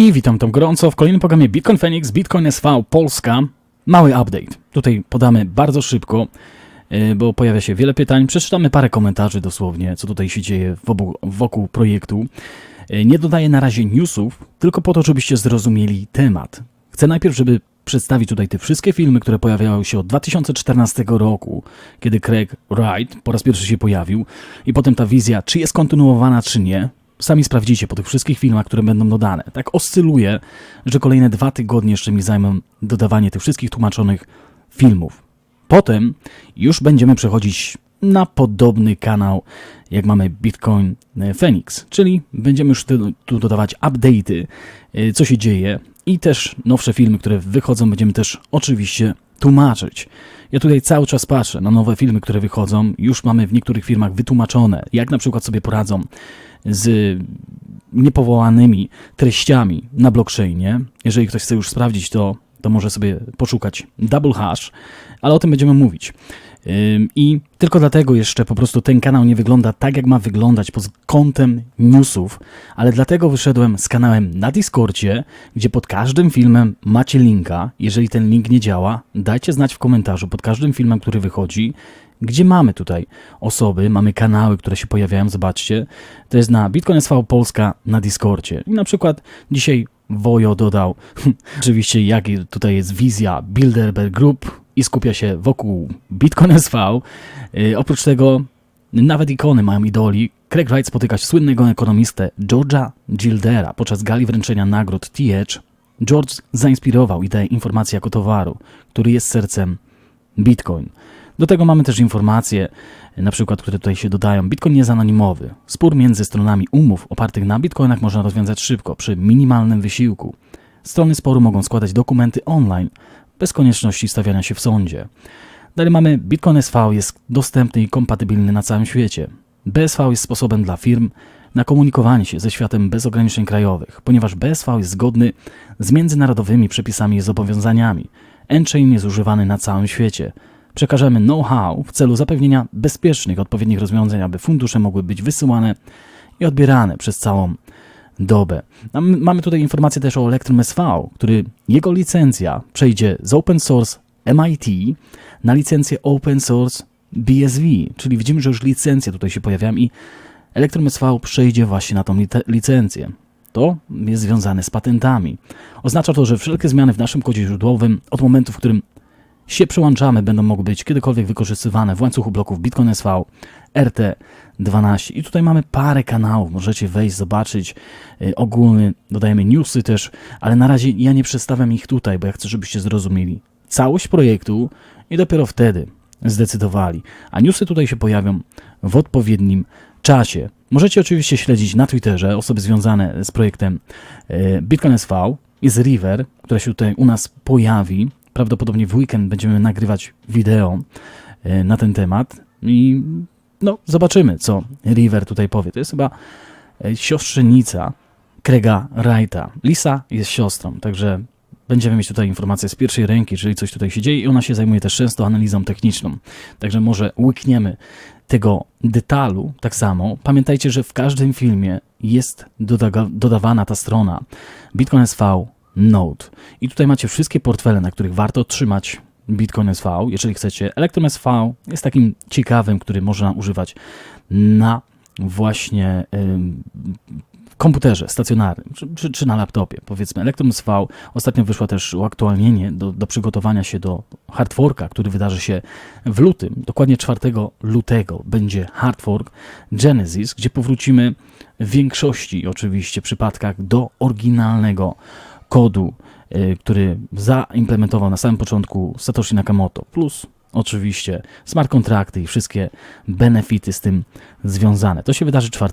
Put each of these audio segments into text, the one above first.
I witam tam gorąco w kolejnym programie Bitcoin Phoenix, Bitcoin SV Polska. Mały update. Tutaj podamy bardzo szybko, yy, bo pojawia się wiele pytań. Przeczytamy parę komentarzy dosłownie, co tutaj się dzieje wokół, wokół projektu. Yy, Nie dodaję na razie newsów, tylko po to, żebyście zrozumieli temat. Chcę najpierw, żeby przedstawić tutaj te wszystkie filmy, które pojawiały się od 2014 roku, kiedy Craig Wright po raz pierwszy się pojawił i potem ta wizja, czy jest kontynuowana, czy nie. Sami sprawdzicie po tych wszystkich filmach, które będą dodane. Tak oscyluje, że kolejne dwa tygodnie jeszcze mi zajmą dodawanie tych wszystkich tłumaczonych filmów. Potem już będziemy przechodzić na podobny kanał, jak mamy Bitcoin e, Phoenix, czyli będziemy już tu, dodawać update'y, e, co się dzieje i też nowsze filmy, które wychodzą, będziemy też oczywiście tłumaczyć. Ja tutaj cały czas patrzę na nowe filmy, które wychodzą. Już mamy w niektórych firmach wytłumaczone, jak na przykład sobie poradzą z niepowołanymi treściami na blockchainie. Jeżeli ktoś chce już sprawdzić, to, to może sobie poszukać double hash, ale o tym będziemy mówić. I tylko dlatego jeszcze po prostu ten kanał nie wygląda tak, jak ma wyglądać pod kątem newsów, ale dlatego wyszedłem z kanałem na Discordzie, gdzie pod każdym filmem macie linka. Jeżeli ten link nie działa, dajcie znać w komentarzu pod każdym filmem, który wychodzi, gdzie mamy tutaj osoby, mamy kanały, które się pojawiają, zobaczcie. To jest na Bitcoin SV Polska na Discordzie. I na przykład dzisiaj Wojo dodał, oczywiście jak tutaj jest wizja Bilderberg Group i skupia się wokół Bitcoin SV. Yy, oprócz tego nawet ikony mają idoli. Craig Wright spotyka się słynnego ekonomistę George'a Gildera podczas gali wręczenia nagród TH. George zainspirował i daje informacje jako towaru, który jest sercem Bitcoin. Do tego mamy też informacje, na przykład, które tutaj się dodają. Bitcoin jest anonimowy. Spór między stronami umów opartych na bitcoinach można rozwiązać szybko, przy minimalnym wysiłku. Strony sporu mogą składać dokumenty online, bez konieczności stawiania się w sądzie. Dalej mamy Bitcoin SV jest dostępny i kompatybilny na całym świecie. BSV jest sposobem dla firm na komunikowanie się ze światem bez ograniczeń krajowych, ponieważ BSV jest zgodny z międzynarodowymi przepisami i zobowiązaniami. N-Chain jest używany na całym świecie. Przekażemy know-how w celu zapewnienia bezpiecznych, odpowiednich rozwiązań, aby fundusze mogły być wysyłane i odbierane przez całą dobę. Mam- Mamy tutaj informację też o Electrum SV, który jego licencja przejdzie z open source MIT na licencję open source BSV, czyli widzimy, że już licencje tutaj się pojawiają i Electrum SV przejdzie właśnie na tą licencję. To jest związane z patentami. Oznacza to, że wszelkie zmiany w naszym kodzie źródłowym od momentu, w którym się przyłączamy, będą mogły być kiedykolwiek wykorzystywane w łańcuchu bloków Bitcoin SV, RT12. I tutaj mamy parę kanałów, możecie wejść, zobaczyć y, ogólny, dodajemy newsy też, ale na razie ja nie przedstawiam ich tutaj, bo ja chcę, żebyście zrozumieli całość projektu i dopiero wtedy zdecydowali. A newsy tutaj się pojawią w odpowiednim czasie. Możecie oczywiście śledzić na Twitterze osoby związane z projektem y, Bitcoin SV. Jest River, która się tutaj u nas pojawi. Prawdopodobnie w weekend będziemy nagrywać wideo y, na ten temat i no, zobaczymy, co River tutaj powie. To jest chyba y, siostrzenica Krega Wrighta. Lisa jest siostrą, także będziemy mieć tutaj informacje z pierwszej ręki, jeżeli coś tutaj się dzieje i ona się zajmuje też często analizą techniczną. Także może łykniemy tego detalu tak samo. Pamiętajcie, że w każdym filmie jest dodawana ta strona Bitcoin SV Node. I tutaj macie wszystkie portfele, na których warto trzymać Bitcoin SV, jeżeli chcecie. Electrum SV jest takim ciekawym, który można używać na właśnie ym, komputerze stacjonarnym, czy, czy, czy na laptopie, powiedzmy. Electrum SV ostatnio wyszło też uaktualnienie do, do przygotowania się do hardforka, który wydarzy się w lutym, dokładnie 4 lutego będzie hardfork Genesis, gdzie powrócimy w większości oczywiście przypadkach do oryginalnego kodu, y, który zaimplementował na samym początku Satoshi Nakamoto, plus oczywiście smart kontrakty i wszystkie benefity z tym związane. To się wydarzy 4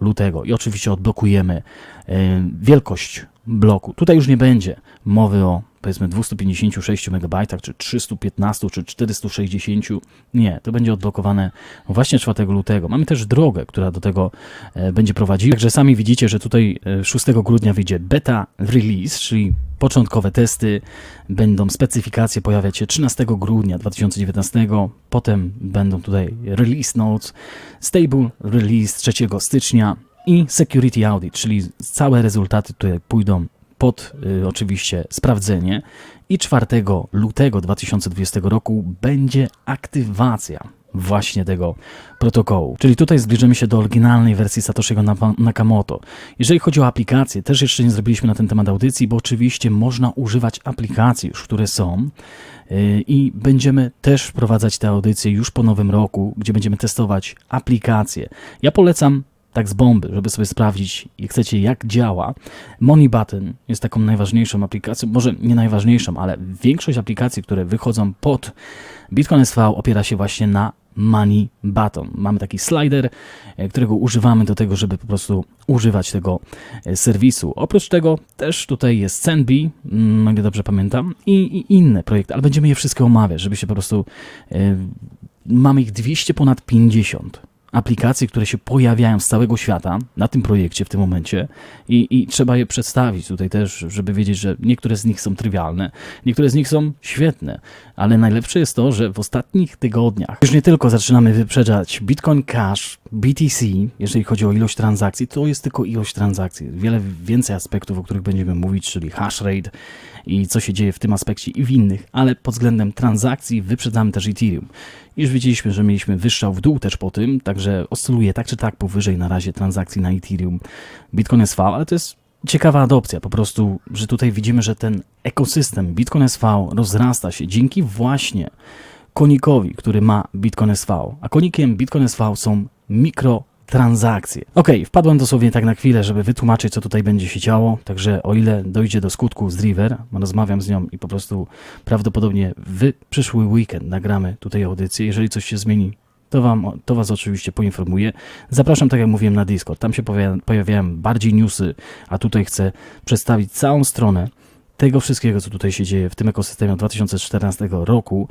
lutego i oczywiście odblokujemy y, wielkość bloku. Tutaj już nie będzie mowy o powiedzmy 256 MB, czy 315, czy 460. Nie, to będzie odblokowane właśnie 4 lutego. Mamy też drogę, która do tego e, będzie prowadziła. Także sami widzicie, że tutaj e, 6 grudnia wyjdzie beta release, czyli początkowe testy. Będą specyfikacje pojawiać się 13 grudnia 2019. Potem będą tutaj release notes, stable release 3 stycznia i security audit, czyli całe rezultaty tutaj pójdą pod y, oczywiście sprawdzenie i 4 lutego 2020 roku będzie aktywacja właśnie tego protokołu. Czyli tutaj zbliżymy się do oryginalnej wersji Satoshiego Nakamoto. Jeżeli chodzi o aplikacje, też jeszcze nie zrobiliśmy na ten temat audycji, bo oczywiście można używać aplikacji już, które są yy, i będziemy też wprowadzać te audycje już po nowym roku, gdzie będziemy testować aplikacje. Ja polecam tak z bomby, żeby sobie sprawdzić, jak chcecie, jak działa. Money Button jest taką najważniejszą aplikacją, może nie najważniejszą, ale większość aplikacji, które wychodzą pod Bitcoin SV opiera się właśnie na Money Button. Mamy taki slider, e, którego używamy do tego, żeby po prostu używać tego e, serwisu. Oprócz tego też tutaj jest Zenbi, mm, o ile dobrze pamiętam, i, i inne projekty, ale będziemy je wszystkie omawiać, żeby się po prostu... e, Mamy ich 200 ponad 50 aplikacji, które się pojawiają z całego świata na tym projekcie w tym momencie i, i trzeba je przedstawić tutaj też, żeby wiedzieć, że niektóre z nich są trywialne, niektóre z nich są świetne, ale najlepsze jest to, że w ostatnich tygodniach już nie tylko zaczynamy wyprzedzać Bitcoin Cash, BTC, jeżeli chodzi o ilość transakcji, to jest tylko ilość transakcji. Wiele więcej aspektów, o których będziemy mówić, czyli hash rate i co się dzieje w tym aspekcie i w innych, ale pod względem transakcji wyprzedzamy też Ethereum. Już widzieliśmy, że mieliśmy wyższał w dół też po tym, także oscyluje tak czy tak powyżej na razie transakcji na Ethereum. Bitcoin SV, ale to jest ciekawa adopcja, po prostu, że tutaj widzimy, że ten ekosystem Bitcoin SV rozrasta się dzięki właśnie konikowi, który ma Bitcoin SV. A konikiem Bitcoin SV są mikrotransakcje. Ok, wpadłem dosłownie tak na chwilę, żeby wytłumaczyć, co tutaj będzie się działo. Także o ile dojdzie do skutku z Driver, rozmawiam z nią i po prostu prawdopodobnie w przyszły weekend nagramy tutaj audycję. Jeżeli coś się zmieni, to, wam, to Was oczywiście poinformuję. Zapraszam, tak jak mówiłem, na Discord. Tam się pojawia, pojawiają bardziej newsy, a tutaj chcę przedstawić całą stronę tego wszystkiego, co tutaj się dzieje w tym ekosystemie od 2014 roku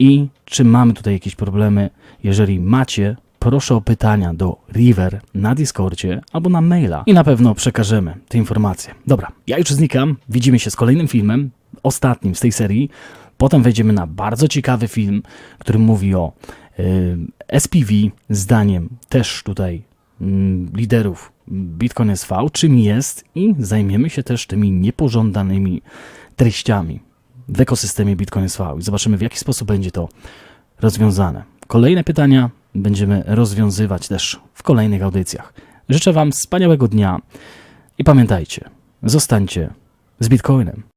i czy mamy tutaj jakieś problemy. Jeżeli macie, proszę o pytania do River na Discordzie albo na maila i na pewno przekażemy te informacje. Dobra, ja już znikam. Widzimy się z kolejnym filmem, ostatnim z tej serii. Potem wejdziemy na bardzo ciekawy film, który mówi o y, SPV, zdaniem też tutaj mm, liderów Bitcoin SV, czym jest i zajmiemy się też tymi niepożądanymi treściami w ekosystemie Bitcoin SV i zobaczymy w jaki sposób będzie to rozwiązane. Kolejne pytania będziemy rozwiązywać też w kolejnych audycjach. Życzę Wam wspaniałego dnia i pamiętajcie, zostańcie z Bitcoinem.